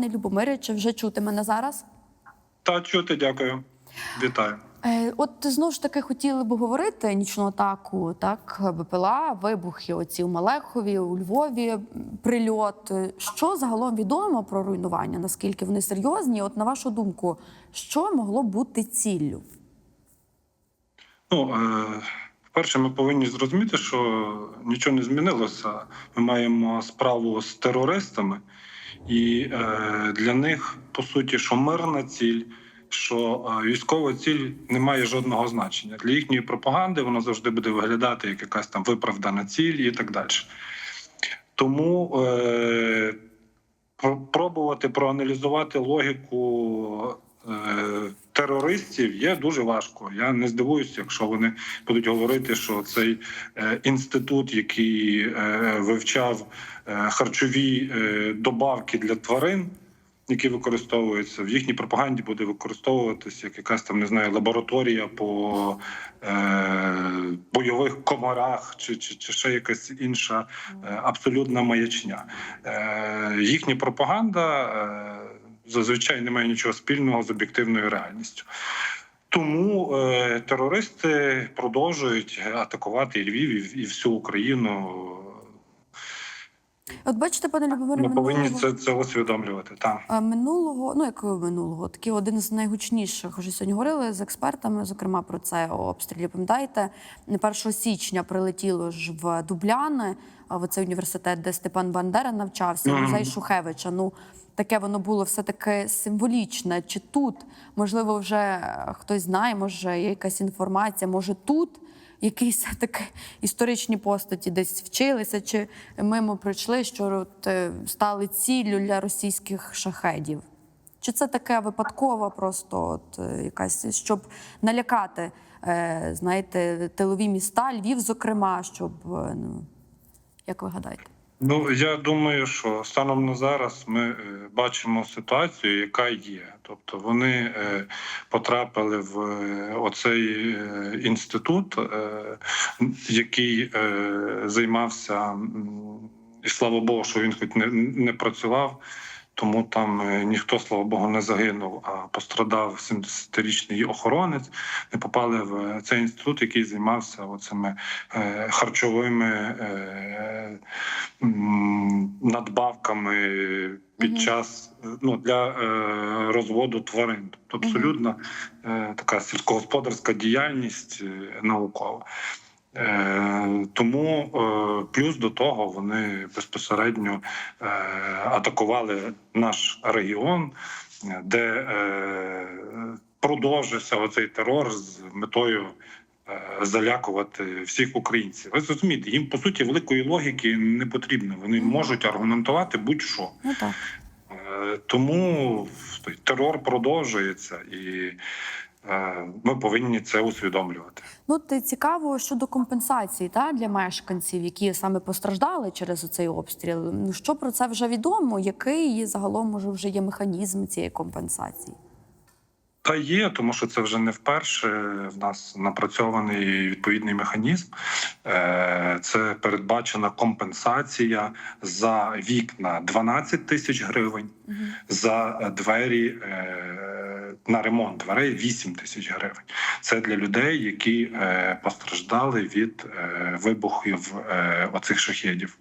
Пане Любомире, чи вже чути мене зараз? Та чути, дякую. Вітаю. Е, От знову ж таки хотіли б говорити нічну атаку, так БПЛА, вибухи оці у Малехові, у Львові, прильот. Що загалом відомо про руйнування? Наскільки вони серйозні? От на вашу думку, що могло бути ціллю? Ну, е, перше, ми повинні зрозуміти, що нічого не змінилося. Ми маємо справу з терористами, і е, для них, по суті, що мирна ціль, що е, військова ціль не має жодного значення. Для їхньої пропаганди воно завжди буде виглядати як якась там виправдана ціль і так далі. Тому е, пробувати проаналізувати логіку е, терористів є дуже важко. Я не здивуюся, якщо вони будуть говорити, що цей е, інститут, який е, вивчав харчові е, добавки для тварин. Які використовуються в їхній пропаганді, буде використовуватися як якась там не знаю лабораторія по е, бойових комарах, чи, чи, чи ще якась інша е, абсолютна маячня. Е, їхня пропаганда е, зазвичай не має нічого спільного з об'єктивною реальністю. Тому е, терористи продовжують атакувати і Львів, і, і всю Україну. От бачите, пане Любомире, Ми повинні минулого- це, це усвідомлювати. Так. Е, Минулого, ну як минулого, такий один з найгучніших. Вже сьогодні говорили з експертами, зокрема про це обстрілі. Пам'ятаєте, 1 січня прилетіло ж в Дубляни, а в цей університет, де Степан Бандера навчався, музей Шухевича. Ну таке воно було все таки символічне. Чи тут можливо вже хтось знає, може є якась інформація, може тут. Якісь такі історичні постаті десь вчилися, чи мимо пройшли, що от, е, стали ціллю для російських шахедів? Чи це таке випадково, просто от е, якась, щоб налякати, е, знаєте, тилові міста, Львів, зокрема, щоб ну як ви гадаєте? Ну я думаю, що станом на зараз ми е, бачимо ситуацію, яка є. Тобто вони е, потрапили в е, оцей інститут, який займався, і слава Богу, що він хоч не, не працював. Тому там е, ніхто, слава Богу, не загинув, а пострадав 70-річний охоронець. Не попали в цей інститут, який займався оцими е, харчовими е, надбавками під час е, ну, для е, розводу тварин. Тобто абсолютно е, така сільськогосподарська діяльність е, наукова. Е, тому е, плюс до того вони безпосередньо е, атакували наш регіон, де продовжився оцей терор з метою залякувати всіх українців. Ви зрозумієте, їм по суті великої логіки не потрібно. Вони можуть аргументувати будь-що. Ну. Тому терор продовжується, і ми повинні це усвідомлювати. Ну, ти цікаво щодо компенсації та для мешканців, які саме постраждали через цей обстріл. Що про це вже відомо? Який загалом може вже є механізм цієї компенсації? Та є, тому що це вже не вперше в нас напрацьований відповідний механізм. Е, Це передбачена компенсація за вікна 12 тисяч гривень, за двері е, на ремонт дверей 8 тисяч гривень. Це для людей, які е, постраждали від вибухів оцих шахедів.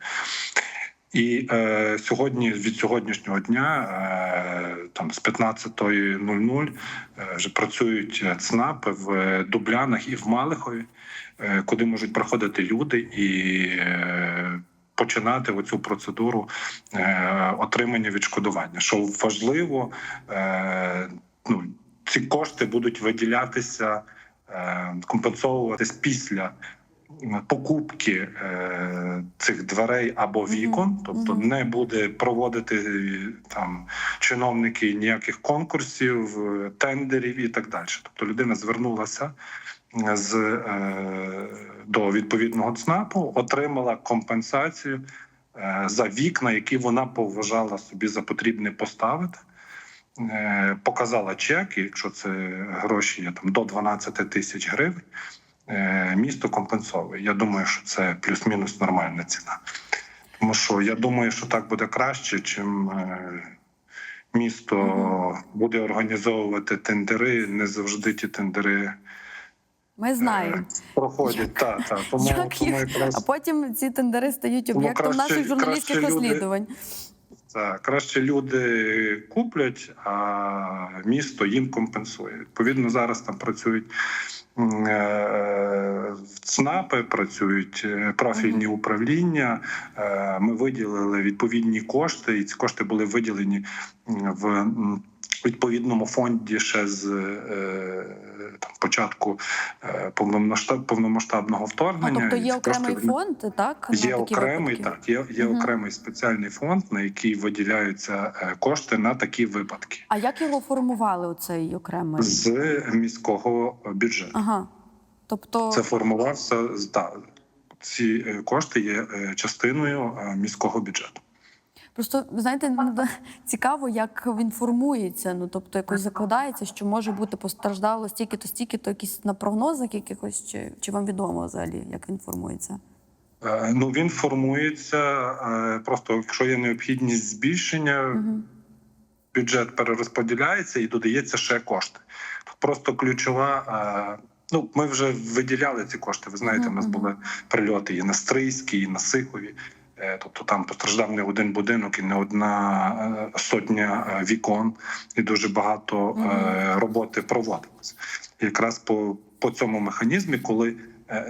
І е, сьогодні від сьогоднішнього дня, е, там з 15.00 е, вже працюють ЦНАПи в Дублянах і в Малихові, е, куди можуть приходити люди і е, починати оцю процедуру е, отримання відшкодування. Що важливо, е, ну, ці кошти будуть виділятися, е, компенсовуватись після покупки е, цих дверей або вікон, тобто не буде проводити е, там чиновники ніяких конкурсів, е, тендерів і так далі. Тобто людина звернулася з е, до відповідного ЦНАПу, отримала компенсацію е, за вікна, які вона поважала собі за потрібне поставити. Показала чек, і якщо це гроші є там до 12 тисяч гривень, місто компенсовує. Я думаю, що це плюс-мінус нормальна ціна. Тому що я думаю, що так буде краще, чим, е, Місто буде організовувати тендери. Не завжди ті тендери Ми знаємо. е, проходять. Та, та. Тому, Як тому їх? якраз А потім ці тендери стають об'єктом наших журналістських краще люди- розслідувань. Так, краще люди куплять, а місто їм компенсує. Відповідно, зараз там працюють е, ЦНАПи, працюють е, профільні управління. Е, Ми виділили відповідні кошти, і ці кошти були виділені в відповідному фонді ще з е, там, початку е, повномасштаб- повномасштабного А вторгнення. тобто є кошти окремий вони- фонд, так? Є окремий випадки? так, є, є Мгм. окремий спеціальний фонд, на який виділяються е, кошти на такі випадки А як його формували оцей окремий? з міського бюджету. Ага. Тобто, Це формувався да, ці кошти є частиною міського бюджету. Просто знаєте, ну, цікаво, як він формується. Ну тобто, якось закладається, що може бути постраждало стільки-то, стільки-то, якісь на прогнозах якихось, чи, чи вам відомо взагалі, як він формується? Е, Ну він формується е, просто, якщо є необхідність збільшення, Угу. бюджет перерозподіляється і додається ще кошти. Просто ключова. е, Ну, ми вже виділяли ці кошти. Ви знаєте, у нас були прильоти і на Стрийській, і на Сихові. Е, Тобто там постраждав не один будинок і не одна е, сотня е, вікон, і дуже багато роботи проводилось. І якраз по, по цьому механізмі, коли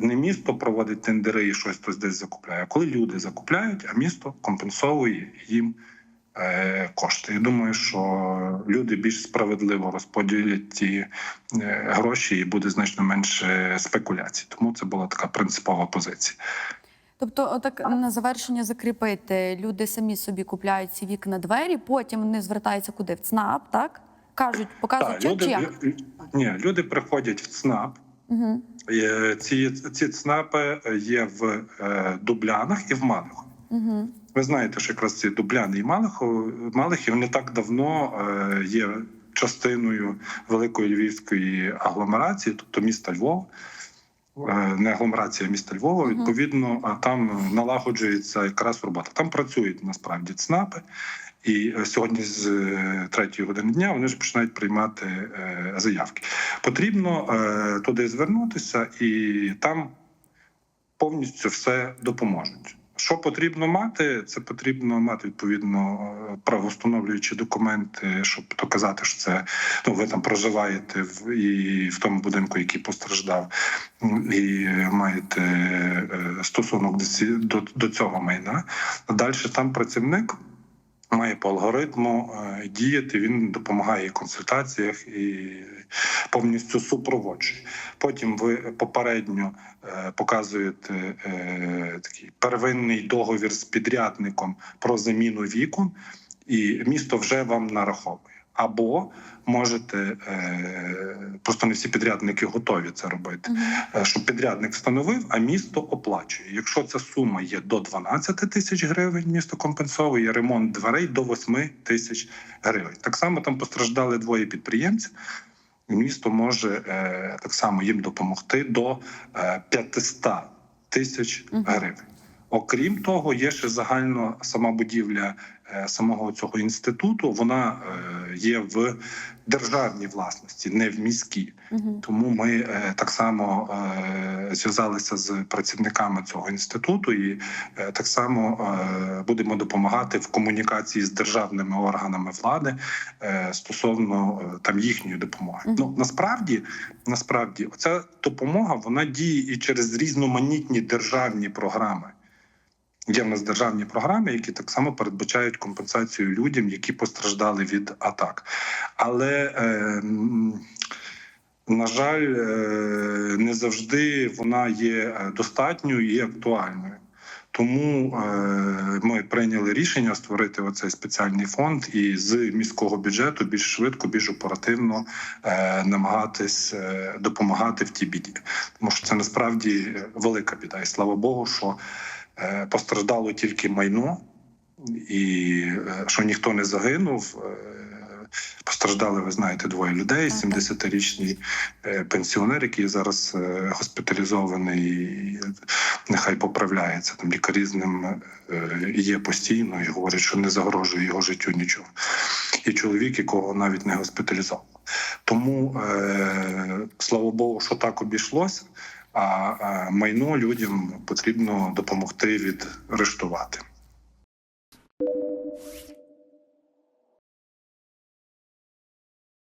не місто проводить тендери і щось хтось десь закупляє, а коли люди закупляють, а місто компенсовує їм кошти. Я думаю, що люди більш справедливо розподілять ті е, гроші і буде значно менше спекуляцій. Тому це була така принципова позиція. Тобто, отак на завершення закріпити, люди самі собі купляють ці вікна двері, потім вони звертаються куди? В ЦНАП, так? Кажуть, показують, Так, чи, люди, чи як? ні, люди приходять в ЦНАП. Угу. Ці, ці ЦНАПи є в е, Дублянах і в Малихові. Угу. Ви знаєте, що якраз ці Дубляни і Малихов, Малихів не так давно е, є частиною великої львівської агломерації, тобто міста Львова. Е, Не агломерація міста Львова. Відповідно, а там налагоджується якраз робота. Там працюють насправді ЦНАПи. І е, сьогодні з е, третьої години дня вони ж починають приймати заявки. Потрібно туди звернутися, і там повністю все допоможуть. Що потрібно мати? Це потрібно мати відповідно е, правоустановлюючі документи, щоб доказати, що це ну ви там проживаєте в і в тому будинку, який постраждав, і маєте е, стосунок до, до, цього майна. Далі там працівник. Має по алгоритму е, діяти. Він допомагає в консультаціях і повністю супроводжує. Потім ви попередньо е, показуєте е, такий первинний договір з підрядником про заміну вікон, і місто вже вам нараховує. Або можете е, просто не всі підрядники готові це робити. Щоб підрядник встановив, а місто оплачує. Якщо ця сума є до 12 тисяч гривень, місто компенсовує ремонт дверей до 8 тисяч гривень. Так само там постраждали двоє підприємців. Місто може е, так само їм допомогти до е, 500 тисяч гривень. Окрім того, є ще загально сама будівля е, самого цього інституту. Вона е, є в державній власності, не в міській. Угу. Тому ми е, так само зв'язалися з працівниками цього інституту, і так само будемо допомагати в комунікації з державними органами влади стосовно там їхньої допомоги. Мгм. Ну насправді, насправді, оця допомога вона діє і через різноманітні державні програми. Є в нас державні програми, які так само передбачають компенсацію людям, які постраждали від атак. Але е, на жаль, е, не завжди вона є е, достатньою і актуальною. Тому е, ми прийняли рішення створити оцей спеціальний фонд і з міського бюджету більш швидко, більш оперативно намагатись допомагати в тій біді, тому що це насправді велика біда. І слава Богу, що постраждало тільки майно, і е, що ніхто не загинув. Е, Постраждали, ви знаєте, двоє людей. Ага. 70-річний е, пенсіонер, який зараз е, госпіталізований, і нехай поправляється. Там лікарі з ним е, є постійно і говорять, що не загрожує його життю нічого. І чоловік, якого навіть не госпіталізував. Тому е, слава Богу, що так обійшлося. А майно людям потрібно допомогти відрештувати.